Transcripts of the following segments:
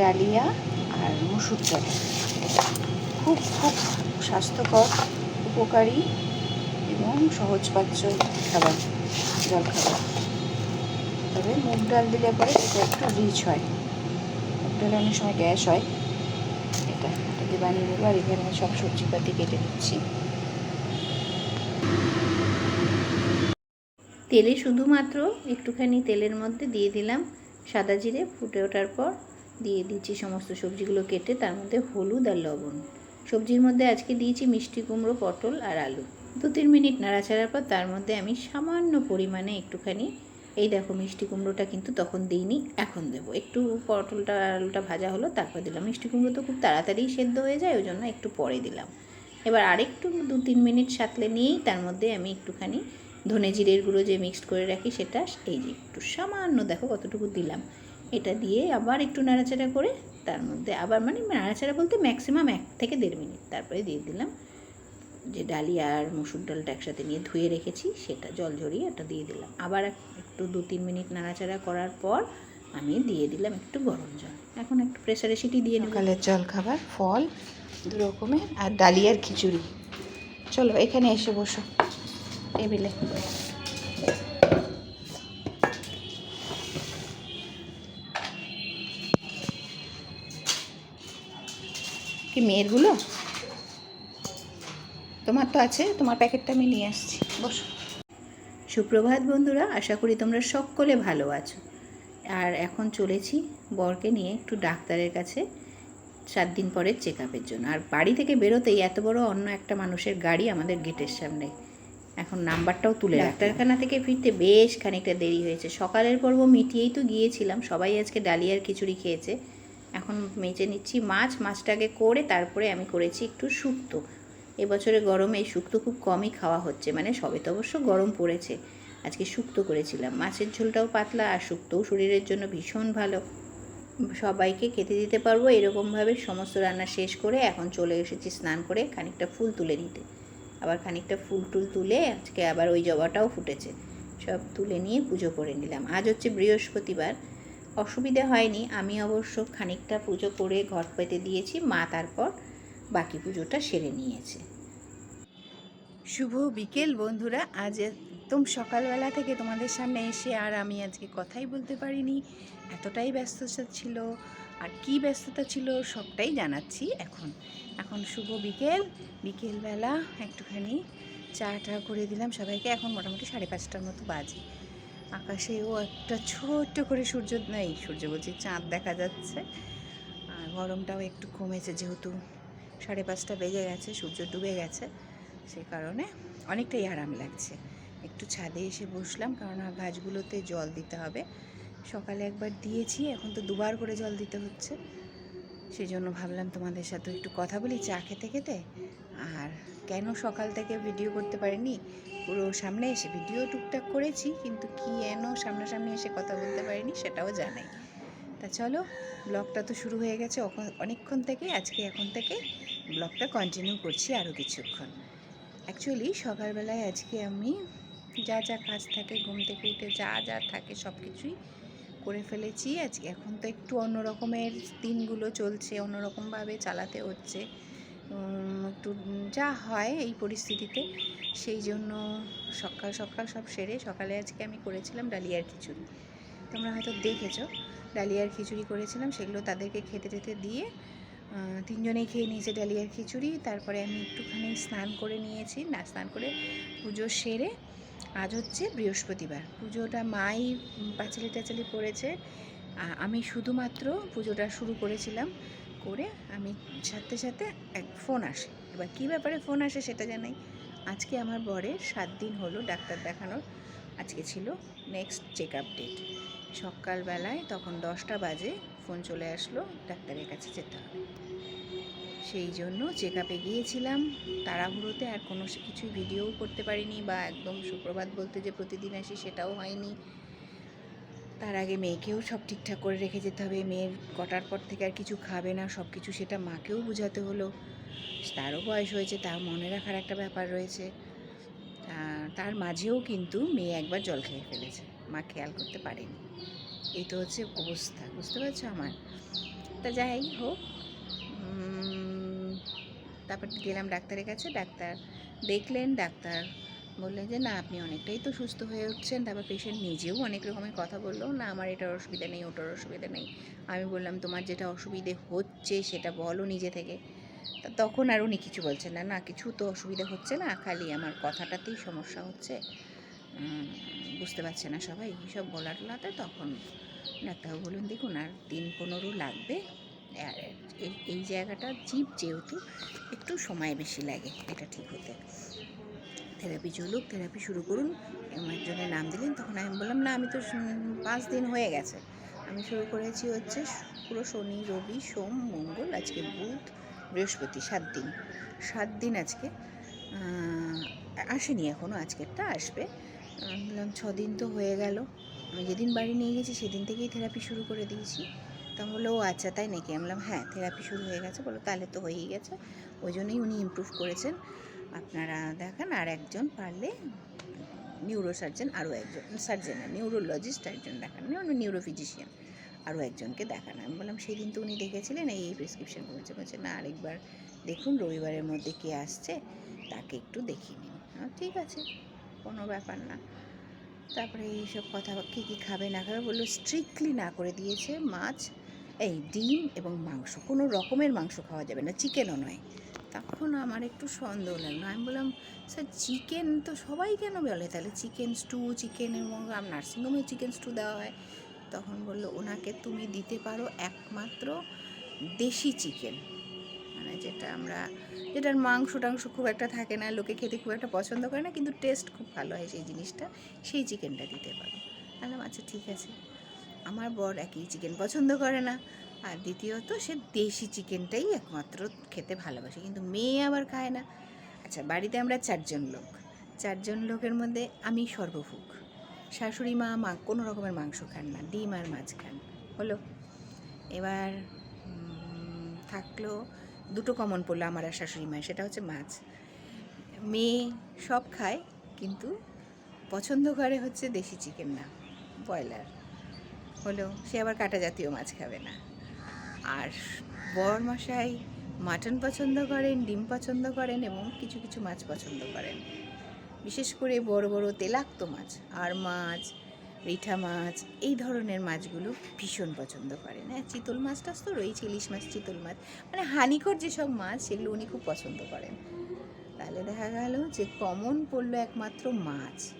Dahlia আর মুসুর ডাল। খুব খুব স্বাস্থ্যকর, উপকারী এবং সহজপাচ্য খাবার, জল খাবার। তবে মুগ ডাল দিলে পরে এটা একটু রিচ হয়। মুগ ডালে অনেক সময় গ্যাস হয়। এটা এটা দিয়ে বানিয়ে নেব আর এখানে সব সবজিপাতি কেটে দিচ্ছি তেলে শুধুমাত্র একটুখানি তেলের মধ্যে দিয়ে দিলাম সাদা জিরে, ফুটে ওঠার পর দিয়ে দিচ্ছি সমস্ত সবজিগুলো কেটে, তার মধ্যে হলুদ আর লবণ। সবজির মধ্যে আজকে দিয়েছি মিষ্টি কুমড়ো, পটল আর আলু। দু তিন মিনিট নাড়াচাড়ার পর তার মধ্যে আমি সামান্য পরিমাণে একটুখানি, এই দেখো মিষ্টি কুমড়োটা কিন্তু তখন দিইনি, এখন দেবো। একটু পটলটা, আলুটা ভাজা হলো, তারপর দিলাম। মিষ্টি কুমড়ো তো খুব তাড়াতাড়ি সেদ্ধ হয়ে যায়, ওই জন্য একটু পরে দিলাম। এবার আরেকটু দু তিন মিনিট সাঁতলে নিয়েই তার মধ্যে আমি একটুখানি ধনে জিরের গুঁড়ো যে মিক্সড করে রাখি সেটা, এই যে একটু সামান্য, দেখো কতটুকু দিলাম। এটা দিয়ে আবার একটু নাড়াচাড়া করে তার মধ্যে আবার মানে নাড়াচাড়া বলতে ম্যাক্সিমাম এক থেকে দেড় মিনিট তারপরে দিয়ে দিলাম। যে ডালিয়া আর মুসুর ডালটা একসাথে নিয়ে ধুয়ে রেখেছি, সেটা জল ঝরিয়ে এটা দিয়ে দিলাম। আবার এক- একটু দু তিন মিনিট নাড়াচাড়া করার পর আমি দিয়ে দিলাম একটু গরম জল। এখন একটু প্রেসারে সিটি দিয়ে নেব। সকালের জল খাবার, ফল দু রকমের আর ডালিয়ার খিচুড়ি। চলো এখানে এসে বসো। টেবিলে। কি মেয়েরগুলো? তোমার তো আছে, তোমার প্যাকেটটা আমি নিয়ে আসছি। বসো। সুপ্রভাত বন্ধুরা, আশা করি তোমরা সকলে ভালো আছো। আর এখন চলেছি বরকে নিয়ে একটু ডাক্তারের কাছে সাত দিন পরের চেক আপের জন্য। আর বাড়ি থেকে বেরোতেই এত বড় অন্য একটা মানুষের গাড়ি আমাদের গেটের সামনে। এখন নাম্বারটাও তুলে ডাক্তারখানা থেকে ফিরতে বেশ খানিকটা দেরি হয়েছে। সকালের পর্ব মিটিয়েই তো গিয়েছিলাম। সবাই আজকে ডালিয়ার খিচুড়ি খেয়েছে। এখন মেজে নিচ্ছি মাছ, মাছটাকে করে তারপরে আমি করেছি একটু শুক্তো। এবছরে গরমে এই শুক্তো খুব কমই খাওয়া হচ্ছে মানে সবে তো অবশ্য গরম পড়েছে। আজকে শুক্তো করেছিলাম। মাছের ঝোলটাও পাতলা আর শুক্তোও শরীরের জন্য ভীষণ ভালো। সবাইকে খেতে দিতে পারব, এরকমভাবে সমস্ত রান্না শেষ করে এখন চলে এসেছি স্নান করে খানিকটা ফুল তুলে নিতে। আবার খানিকটা ফুল টুল তুলে আজকে আবার ওই জবাটাও ফুটেছে। সব তুলে নিয়ে পুজো করে নিলাম। আজ হচ্ছে বৃহস্পতিবার অসুবিধা হয়নি। আমি অবশ্য খানিকটা পুজো করে ঘর পেতে দিয়েছি, মা তারপর বাকি পুজোটা সেরে নিয়েছে। শুভ বিকেল বন্ধুরা, আজ একদম সকালবেলা থেকে তোমাদের সামনে এসে আর আমি আজকে কথাই বলতে পারিনি। এতটাই ব্যস্ততা ছিল, আর কি ব্যস্ততা ছিল সবটাই জানাচ্ছি এখন। এখন শুভ বিকেল, বিকেলবেলা একটুখানি চা টা করে দিলাম সবাইকে। এখন মোটামুটি সাড়ে পাঁচটার মতো বাজে। আকাশেও একটা ছোট্ট করে সূর্য নেই সূর্য বলছি, চাঁদ দেখা যাচ্ছে। আর গরমটাও একটু কমেছে যেহেতু সাড়ে পাঁচটা বেজে গেছে, সূর্য ডুবে গেছে, সে কারণে অনেকটাই আরাম লাগছে। একটু ছাদে এসে বসলাম, কারণ আর গাছগুলোতে জল দিতে হবে। সকালে একবার দিয়েছি, এখন তো দুবার করে জল দিতে হচ্ছে। সেই জন্য ভাবলাম তোমাদের সাথে একটু কথা বলি, চা খেতে খেতে। আর কেন সকাল থেকে ভিডিও করতে পারিনি? পুরো সামনে এসে ভিডিও টুকটাক করেছি, কিন্তু কি এন সামনাসামনি এসে কথা বলতে পারিনি সেটাও জানাই তা চলো ব্লগটা তো শুরু হয়ে গেছে অনেকক্ষণ থেকে, আজকে এখন থেকে ব্লগটা কন্টিনিউ করছি আরও কিছুক্ষণ। অ্যাকচুয়ালি সকালবেলায় আজকে আমি যা যা কাজ থাকে, ঘুম থেকে উঠে যা যা থাকে সব কিছুই করে ফেলেছি। আজকে এখন তো একটু অন্য রকমের দিনগুলো চলছে, অন্যরকমভাবে চালাতে হচ্ছে। একটু যা হয় এই পরিস্থিতিতে, সেই জন্য সকাল সকাল সব সেরে সকালে আজকে আমি করেছিলাম ডালিয়ার খিচুড়ি। তোমরা হয়তো দেখেছ, ডালিয়ার খিচুড়ি করেছিলাম, সেগুলো তাদেরকে খেতে টেতে দিয়ে তিনজনেই খেয়ে নিয়েছে ডালিয়ার খিচুড়ি। তারপরে আমি একটুখানি স্নান করে নিয়েছি, না, স্নান করে পুজো সেরে, আজ হচ্ছে বৃহস্পতিবার। পুজোটা মাই পাঁচালি টাচালি করেছে আমি শুধুমাত্র পুজোটা শুরু করেছিলাম। করে আমি সাথে সাথে এক ফোন আসে। এবার কী ব্যাপারে ফোন আসে সেটা জানাই। আজকে আমার বরের সাত দিন হলো ডাক্তার দেখানোর। আজকে ছিল নেক্সট চেক আপ ডেট সকালবেলায় তখন দশটা বাজে ফোন চলে আসলো ডাক্তারের কাছে যেতে হবে। সেই জন্য চেক আপে গিয়েছিলাম। তাড়াহুড়োতে আর কোনো কিছুই ভিডিও করতে পারিনি বা একদম সুপ্রভাত বলতে যে প্রতিদিন আসি সেটাও হয়নি। তার আগে মেয়েকেও সব ঠিকঠাক করে রেখে যেতে হবে। মেয়ের কটার পর থেকে আর কিছু খাবে না সব কিছু সেটা মাকেও বোঝাতে হলো। তারও বয়স হয়েছে তার মনে রাখার একটা ব্যাপার রয়েছে। তার মাঝেও কিন্তু মেয়ে একবার জল খেয়ে ফেলেছে। মা খেয়াল করতে পারেনি। এই তো হচ্ছে অবস্থা, বুঝতে পারছ আমার? তা যাই হোক তারপর গেলাম ডাক্তারের কাছে। ডাক্তার দেখলেন, ডাক্তার বললেন যে, না, আপনি অনেকটাই তো সুস্থ হয়ে উঠছেন। তারপর পেশেন্ট নিজেও অনেক রকমের কথা বলল, না, আমার এটার অসুবিধা নেই, ওটার অসুবিধা নেই। আমি বললাম, তোমার যেটা অসুবিধে হচ্ছে, সেটা বলো নিজে থেকে। তখন আর উনি কিছু বলছেন না না, কিছু তো অসুবিধা হচ্ছে না, খালি আমার কথাটাতেই সমস্যা হচ্ছে। বুঝতে পারছে না সবাই এইসব বলার লাতে তখন ডাক্তারবাবু বলুন দেখুন, আর দিন পনেরো লাগবে। আর এই জায়গাটা জীব যেহেতু, একটু সময় বেশি লাগে, এটা ঠিক হতে। থেরাপি চলুক থেরাপি শুরু করুন। একজনের নাম দিলেন, তখন আমি বললাম, না, আমি তো পাঁচ দিন হয়ে গেছে। আমি শুরু করেছি হচ্ছে পুরো শনি, রবি, সোম, মঙ্গল, আজকে বুধ, বৃহস্পতি, সাত দিন। সাত দিন আজকে আসেনি এখনও আজকেরটা আসবে। বললাম, ছ দিন তো হয়ে গেল। আমি যেদিন বাড়ি নিয়ে গেছি, সেদিন থেকেই থেরাপি শুরু করে দিয়েছি। তা বলল ও আচ্ছা তাই নাকি? আমি বললাম হ্যাঁ থেরাপি শুরু হয়ে গেছে। বলো তাহলে তো হয়েই গেছে। ওই জন্যই উনি ইমপ্রুভ করেছেন। আপনারা দেখান আর একজন পারলে নিউরো সার্জন আরও একজন সার্জন না নিউরোলজিস্ট একজন দেখান নিউরো ফিজিশিয়ান আরও একজনকে দেখান। আমি বললাম সেদিন তো উনি দেখেছিলেন এই প্রেসক্রিপশন করেছে বলছে না আরেকবার দেখুন রবিবারের মধ্যে কে আসছে তাকে একটু দেখিয়ে নিন। আহ, ঠিক আছে কোনো ব্যাপার না। তারপরে এইসব কথা কী কী খাবে না খাবে? বলল স্ট্রিক্টলি না করে দিয়েছে মাছ এই ডিম এবং মাংস কোনো রকমের মাংস খাওয়া যাবে না চিকেনও নয়। তখন আমার একটু সন্দেহ লাগল। আমি বললাম, স্যার, চিকেন তো সবাই কেন বলে? তাহলে চিকেন স্টু, চিকেন এবং নার্সিংহোমে চিকেন স্টু দেওয়া হয়। তখন বলল, ওনাকে তুমি দিতে পারো একমাত্র দেশি চিকেন। মানে যেটা আমরা, যেটার মাংস টাংস খুব একটা থাকে না, লোকে খেতে খুব একটা পছন্দ করে না, কিন্তু টেস্ট খুব ভালো হয় সেই জিনিসটা, সেই চিকেনটা দিতে পারো। বললাম আচ্ছা ঠিক আছে। আমার বর একই চিকেন পছন্দ করে না। আর দ্বিতীয়ত সে দেশি চিকেনটাই একমাত্র খেতে ভালোবাসে, কিন্তু মেয়ে আবার খায় না। আচ্ছা বাড়িতে আমরা চারজন লোক। চারজন লোকের মধ্যে আমি সর্বভুক শাশুড়ি মা মা কোনো রকমের মাংস খান না, ডিম আর মাছ খান। হলো? এবার থাকল দুটো কমন পড়ল আমার আর শাশুড়ি মায়ের, সেটা হচ্ছে মাছ। মেয়ে সব খায়, কিন্তু পছন্দ করে হচ্ছে দেশি চিকেন না, ব্রয়লার। হলো? সে আবার কাটা জাতীয় মাছ খাবে না। আর মশাই মাটন পছন্দ করেন, ডিম পছন্দ করেন এবং কিছু কিছু মাছ পছন্দ করেন। বিশেষ করে বড় বড় তেলাক্ত মাছ, আর মাছ, রিঠা মাছ, এই ধরনের মাছগুলো ভীষণ পছন্দ করেন। হ্যাঁ চিতল মাছটা তো রয়েছে, ইলিশ মাছ, চিতল মাছ। মানে হানিকর যেসব মাছ, সেগুলো উনি খুব পছন্দ করেন। তাহলে দেখা গেল যে কমন পড়ল একমাত্র মাছ।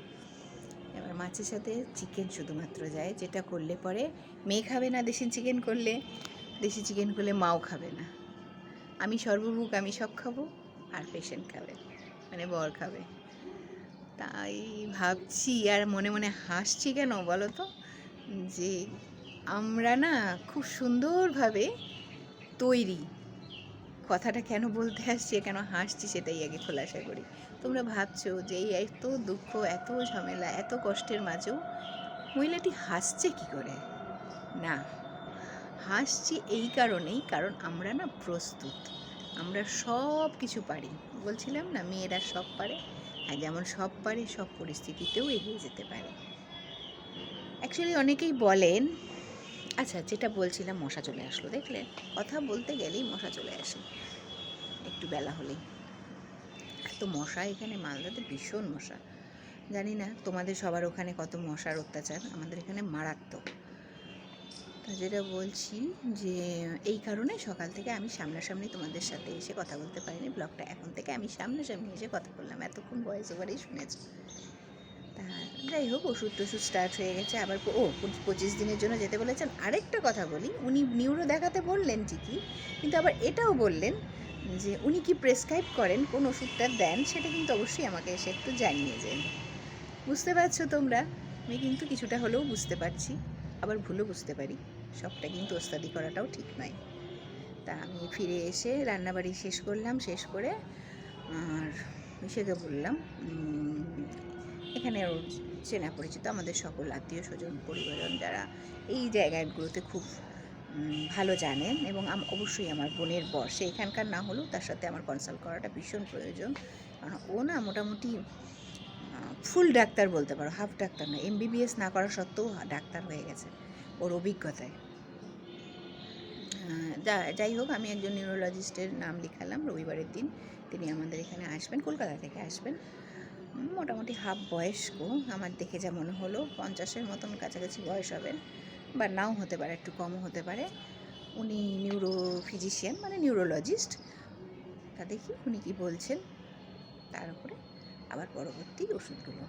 এবার মাছের সাথে চিকেন শুধুমাত্র যায়, যেটা করলে পরে মেয়ে খাবে না দেশি চিকেন করলে। দেশি চিকেন করলে মাও খাবে না। আমি সর্বভুক আমি সব খাব, আর পেশেন্ট খাবে মানে বর খাবে। তাই ভাবছি আর মনে মনে হাসছি কেন বলো তো? যে আমরা না খুব সুন্দরভাবে তৈরি। কথাটা কেন বলতে আসছি কেন হাসছি সেটাই আগে খোলাসা করি। তোমরা ভাবছ যে এই এত দুঃখ, এত ঝামেলা, এত কষ্টের মাঝেও মহিলাটি হাসছে কি করে? না। হাসছি এই কারণেই, কারণ আমরা না প্রস্তুত। আমরা সব কিছু পারি। বলছিলাম না, মেয়েরা সব পারে, আর যেমন সব পারে, সব পরিস্থিতিতেও এগিয়ে যেতে পারে। অ্যাকচুয়ালি অনেকেই বলেন আচ্ছা যেটা বলছিলাম মশা চলে আসলো দেখলে কথা বলতে গেলেই মশা চলে আসে। একটু বেলা হলেই। এত মশা এখানে, মালদাতে ভীষণ মশা। জানি না, তোমাদের সবার ওখানে কত মশার অত্যাচার? আমাদের এখানে মারাত্মক। তো যেটা বলছি যে, এই কারণে সকাল থেকে আমি সামনাসামনি তোমাদের সাথে এসে কথা বলতে পারিনি। ব্লগটা এখন থেকে আমি সামনাসামনি এসে কথা বললাম। এতক্ষণ ভয়েস ওভারেই শুনেছি। তা যাই হোক, ওষুধ টষুধ স্টার্ট হয়ে গেছে। আবার ও, পঁচিশ দিনের জন্য যেতে বলেছেন। আরেকটা কথা বলি, উনি নিউরো দেখাতে বললেন ঠিকই, কিন্তু আবার এটাও বললেন যে, উনি কি প্রেসক্রাইব করেন, কোন ওষুধটা দেন, সেটা কিন্তু অবশ্যই আমাকে এসে একটু জানিয়ে যান বুঝতে পারছ তোমরা? আমি কিন্তু কিছুটা হলেও বুঝতে পারছি। আবার ভুলও বুঝতে পারি। সবটা কিন্তু ওস্তাদি করাটাও ঠিক নয়। তা আমি ফিরে এসে রান্নাবাড়ি শেষ করলাম, শেষ করে আর ইসেকে বললাম এখানে চেনা পরিচিত আমাদের সকল আত্মীয় স্বজন, পরিবারজন যারা এই জায়গাগুলোতে খুব ভালো জানেন এবং অবশ্যই আমার বোনের বর, সে এখানকার না হলেও তার সাথে আমার কনসাল্ট করাটা ভীষণ প্রয়োজন। কারণ ও না মোটামুটি ফুল ডাক্তার বলতে পারো, হাফ ডাক্তার না এমবিবিএস না করা সত্ত্বেও ডাক্তার হয়ে গেছে ওর অভিজ্ঞতায়। যা- যাই হোক, আমি একজন নিউরোলজিস্টের নাম লিখালাম, রবিবারের দিন তিনি আমাদের এখানে আসবেন, কলকাতা থেকে আসবেন। মোটামুটি হাফ বয়স্ক, আমার দেখে যা মনে হলো, পঞ্চাশের মতন কাছাকাছি বয়স হবেন বা নাও হতে পারে, একটু কমও হতে পারে। উনি নিউরো ফিজিশিয়ান মানে নিউরোলজিস্ট তা দেখি উনি কি বলছেন, তার উপরে। আবার পরবর্তী ওষুধগুলো।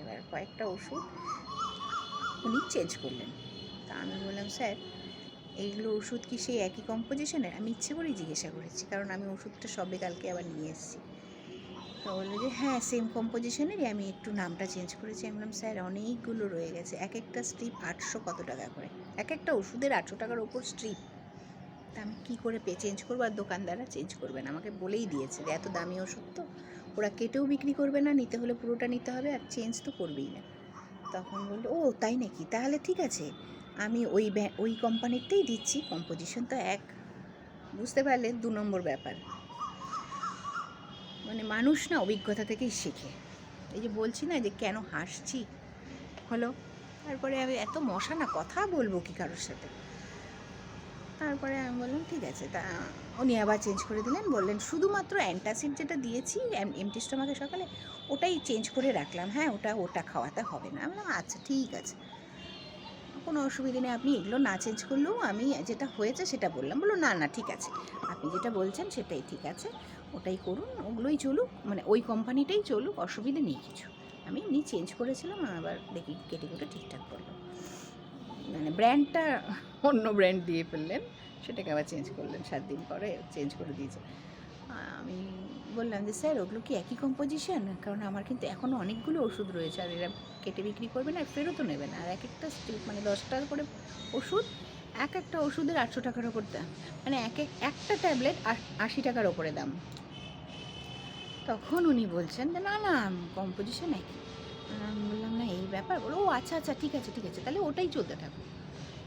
এবার কয়েকটা ওষুধ উনি চেঞ্জ করলেন। তা আমি বললাম, স্যার, এইগুলো ওষুধ কি সেই একই কম্পোজিশনের আমি ইচ্ছে করেই জিজ্ঞাসা করেছি, কারণ আমি ওষুধটা সবে কালকে আবার নিয়ে এসেছি। তো বলল যে হ্যাঁ সেম কম্পোজিশনেরই আমি একটু নামটা চেঞ্জ করেছি। আমি বললাম, স্যার, অনেকগুলো রয়ে গেছে। এক একটা স্ট্রিপ আটশো কত টাকা করে? এক একটা ওষুধের আটশো টাকার ওপর স্ট্রিপ তা আমি কী করে পে চেঞ্জ করব? আর দোকানদাররা চেঞ্জ করবেন আমাকে বলেই দিয়েছে যে, এত দামি ওষুধ তো? ওরা কেটেও বিক্রি করবে না, নিতে হলে পুরোটা নিতে হবে আর চেঞ্জ তো করবেই না। তখন বলল, ও, তাই নাকি? তাহলে ঠিক আছে। আমি ওই ওই কোম্পানিরটাই দিচ্ছি। কম্পোজিশন তো এক। বুঝতে পারলে, দু নম্বর ব্যাপার। মানে মানুষ না অভিজ্ঞতা থেকেই শেখে। এই যে বলছি না যে কেন হাসছি? হলো, তারপরে আমি এত মশা না, কথা বলব কি কারোর সাথে? তারপরে আমি বললাম, ঠিক আছে, তা উনি আবার চেঞ্জ করে দিলেন, বললেন, শুধুমাত্র অ্যান্টাসিড যেটা দিয়েছি এমটি স্টোমাকে সকালে, ওটাই চেঞ্জ করে রাখলাম। হ্যাঁ ওটা ওটা খাওয়াতে হবে না। আমি আচ্ছা ঠিক আছে। কোনো অসুবিধে নেই, আপনি এগুলো না চেঞ্জ করলেও আমি যেটা হয়েছে সেটা বললাম। বলল, না না, ঠিক আছে। আপনি যেটা বলছেন সেটাই ঠিক আছে। ওটাই করুন, ওগুলোই চলুক মানে ওই কোম্পানিটাই চলুক, অসুবিধে নেই কিছু। আমি এমনি চেঞ্জ করেছিলাম আবার দেখি কেটে কেটে ঠিকঠাক করল। মানে ব্র্যান্ডটা অন্য ব্র্যান্ড দিয়ে ফেললেন। সেটাকে আবার চেঞ্জ করলেন, সাত দিন পরে চেঞ্জ করে দিয়েছে। আমি বললাম যে, স্যার, ওগুলো কি একই কম্পোজিশন কারণ আমার কিন্তু এখনও অনেকগুলো ওষুধ রয়েছে, আর এরা কেটে বিক্রি করবে না, আর ফেরতও নেবে না। আর এক একটা মানে দশ টাকা করে ওষুধ, এক একটা ওষুধের আটশো টাকার ওপর দাম। মানে এক এক, একটা ট্যাবলেট আশি টাকার ওপরে দাম। তখন উনি বলছেন যে, না না কম্পোজিশন একই। বললাম, না, এই ব্যাপার। বলো, ও আচ্ছা আচ্ছা ঠিক আছে ঠিক আছে। তাহলে ওটাই চলতে থাকুক।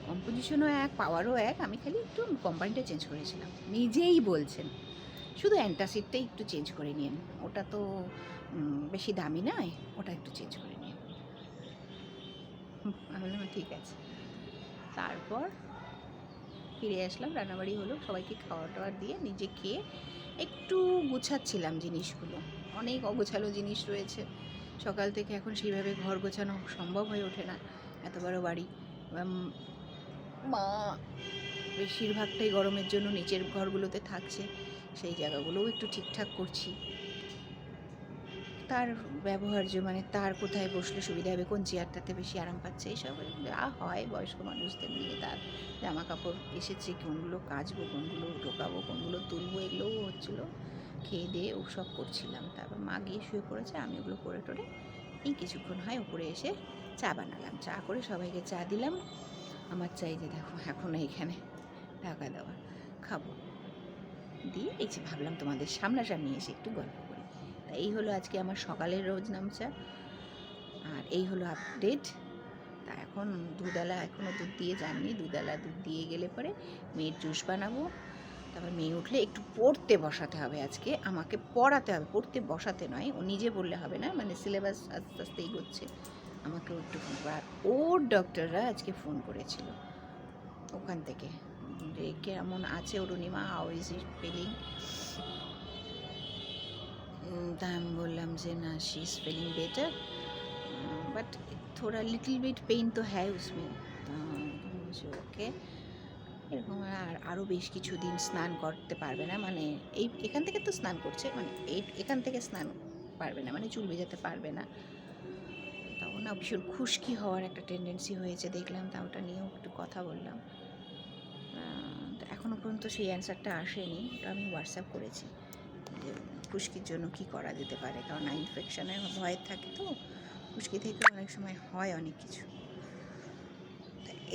কম্পোজিশনও এক পাওয়ারও এক, আমি খালি একটু কোম্পানিটা চেঞ্জ করেছিলাম। নিজেই বলছেন, শুধু অ্যান্টাসিডটাই একটু চেঞ্জ করে নিন, ওটা তো বেশি দামি নয়, ওটা একটু চেঞ্জ করে নিন। ঠিক আছে। তারপর ফিরে আসলাম, রান্নাবাড়ি হলো, সবাইকে খাওয়া টাওয়ার দিয়ে নিজে খেয়ে একটু গুছাচ্ছিলাম জিনিসগুলো। অনেক অগোছালো জিনিস রয়েছে। সকাল থেকে এখন সেইভাবে ঘর গোছানো সম্ভব হয়ে ওঠে না, এত বড় বাড়ি। মা। বেশিরভাগটাই গরমের জন্য নিচের ঘরগুলোতে থাকছে। সেই জায়গাগুলোও একটু ঠিকঠাক করছি। তার ব্যবহার্য মানে তার কোথায় বসলে সুবিধা হবে, কোন চেয়ারটাতে বেশি আরাম পাচ্ছে এইসব যা হয় বয়স্ক মানুষদের নিয়ে। তার জামা কাপড় এসেছে, কোনগুলো কাচবো, কোনগুলো ঢোকাবো, কোনগুলো তুলবো, এগুলোও হচ্ছিল। খেয়ে দিয়ে ওসব করছিলাম। তারপর মা গিয়ে শুয়ে পড়েছে, আমি ওগুলো করে টোরে এই কিছুক্ষণ হয় উপরে এসে চা বানালাম। চা করে সবাইকে চা দিলাম। আমার চাই যে দেখো, এখন এইখানে ঢাকা দেওয়া, খাব। দিয়ে এই যে ভাবলাম তোমাদের সামনাসামনি এসে একটু গল্প করি। তা এই হলো আজকে আমার সকালের রোজ নামচা, আর এই হলো আপডেট তা এখন দুধওয়ালা এখনও দুধ দিয়ে যাননি দুধওয়ালা দুধ দিয়ে গেলে পরে মেয়ের জুস বানাবো। তারপর মেয়ে উঠলে একটু পড়তে বসাতে হবে আজকে, আমাকে পড়াতে হবে, পড়তে বসাতে নয়, ও নিজে বললে হবে না মানে সিলেবাস আস্তে আস্তে এগোচ্ছে। আমাকেও একটু ফোন করে। আর ওর ডক্টররা আজকে ফোন করেছিল। ওখান থেকে। যে কেমন আছে Arunima how is it feeling তা আমি বললাম যে, না she is feeling better but থোড়া লিটল বিট পেইন তো হ্যায় উসমে। ওকে। এরকম আর আরও বেশ কিছু দিন স্নান করতে পারবে না। মানে এই, এখান থেকে তো স্নান করছে। মানে এই, এখান থেকে স্নান পারবে না। মানে চুল ভেজাতে পারবে না। না ভীষণ খুশকি হওয়ার একটা টেন্ডেন্সি হয়েছে, দেখলাম তা ওটা নিয়েও একটু কথা বললাম। এখনও পর্যন্ত সেই অ্যান্সারটা আসেনি আমি হোয়াটসঅ্যাপ করেছি যে খুশকির জন্য কি করা যেতে পারে, কারণ ইনফেকশনের ভয় থাকে তো, খুশকি থেকে অনেক সময় হয় অনেক কিছু।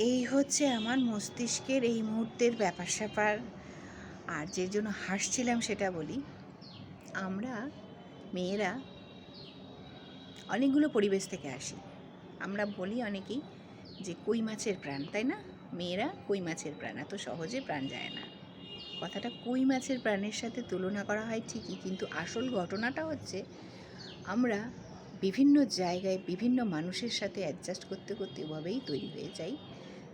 এই হচ্ছে আমার মস্তিষ্কের এই মুহূর্তের ব্যাপার স্যাপার। আর যে জন্য হাসছিলাম সেটা বলি, আমরা মেয়েরা অনেকগুলো পরিবেশ থেকে আসি। আমরা বলি অনেকেই যে কই মাছের প্রাণ, তাই না? মেয়েরা কই মাছের প্রাণ, এত সহজে প্রাণ যায় না। কথাটা কই মাছের প্রাণের সাথে তুলনা করা হয় ঠিকই, কিন্তু আসল ঘটনাটা হচ্ছে আমরা বিভিন্ন জায়গায় বিভিন্ন মানুষের সাথে অ্যাডজাস্ট করতে করতে ওভাবেই তৈরি হয়ে যাই,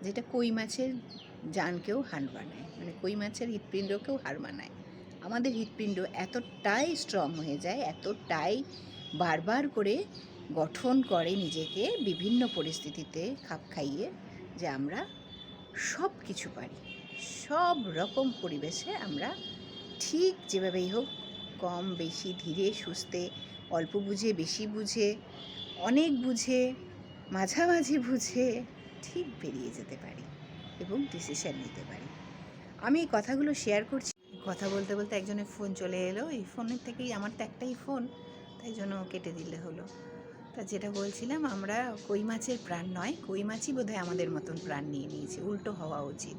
যেটা কই মাছের জানকেও হার বানায় মানে কই মাছের হৃৎপিণ্ডকেও হার মানায়। আমাদের হৃৎপিণ্ড এতটাই স্ট্রং হয়ে যায়, এতটাই বারবার করে গঠন করে নিজেকে বিভিন্ন পরিস্থিতিতে খাপ খাইয়ে যে আমরা সব কিছু পারি। সব রকম পরিবেশে আমরা ঠিক যেভাবেই হোক, কম, বেশি, ধীরে, সুস্থে, অল্প বুঝে, বেশি বুঝে, অনেক বুঝে, মাঝামাঝি বুঝে ঠিক বেরিয়ে যেতে পারি এবং ডিসিশন নিতে পারি। আমি কথাগুলো শেয়ার করছি। কথা বলতে বলতে একজনের ফোন চলে এলো। এই ফোনের থেকেই আমার তো একটাই ফোন তাই জন্য কেটে দিলে হলো। তা যেটা বলছিলাম, আমরা কই মাছের প্রাণ নয়, কই মাছই বোধহয় আমাদের মতন প্রাণ নিয়ে নিয়েছে, উল্টো হওয়া উচিত।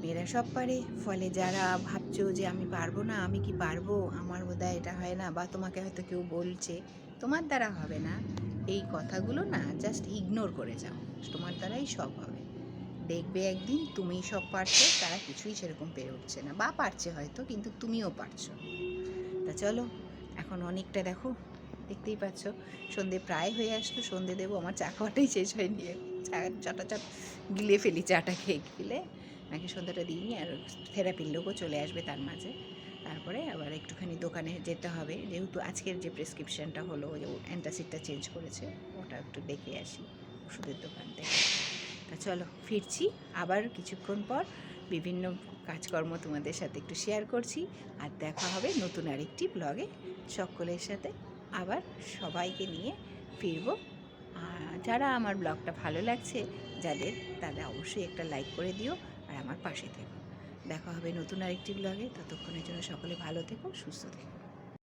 মেয়েরা সব পারে, ফলে যারা ভাবছ যে আমি পারব না, আমি কি পারব, আমার বোধহয় এটা হয় না, বা তোমাকে হয়তো কেউ বলছে, তোমার দ্বারা হবে না। এই কথাগুলো না জাস্ট ইগনোর করে যাও, তোমার দ্বারাই সব হবে। দেখবে একদিন তুমিই সব পারছ, তারা কিছুই সেরকম পেরে উঠছে না, বা পারছে হয়তো, কিন্তু তুমিও পারছ। তা চলো এখন অনেকটা দেখো, দেখতেই পাচ্ছ। সন্ধে প্রায় হয়ে আসলো, সন্ধে দেবো, আমার চা খাওয়াটাই শেষ হয়নি। চা চাটা চাট গিলে ফেলি, চাটা খেয়ে গিলে। নাকি সন্ধ্যাটা দিইনি, আর থেরাপির লোকও চলে আসবে তার মাঝে। তারপরে আবার একটুখানি দোকানে যেতে হবে। যেহেতু আজকের যে প্রেসক্রিপশনটা হলো, যে অ্যান্টাসিডটা চেঞ্জ করেছে, ওটা একটু দেখে আসি, ওষুধের দোকান থেকে। তা চলো, ফিরছি আবার কিছুক্ষণ পর। বিভিন্ন কাজকর্ম তোমাদের সাথে একটু শেয়ার করছি। আর দেখা হবে নতুন আরেকটি ব্লগে সকলের সাথে আবার সবাইকে নিয়ে ফিরব। যারা আমার ব্লগটা ভালো লাগছে, যাদের, তারা অবশ্যই একটা লাইক করে দিও আর আমার পাশে থেকো। দেখা হবে নতুন আরেকটি ব্লগে ততক্ষণের জন্য সকলে ভালো থেকো, সুস্থ থেকো।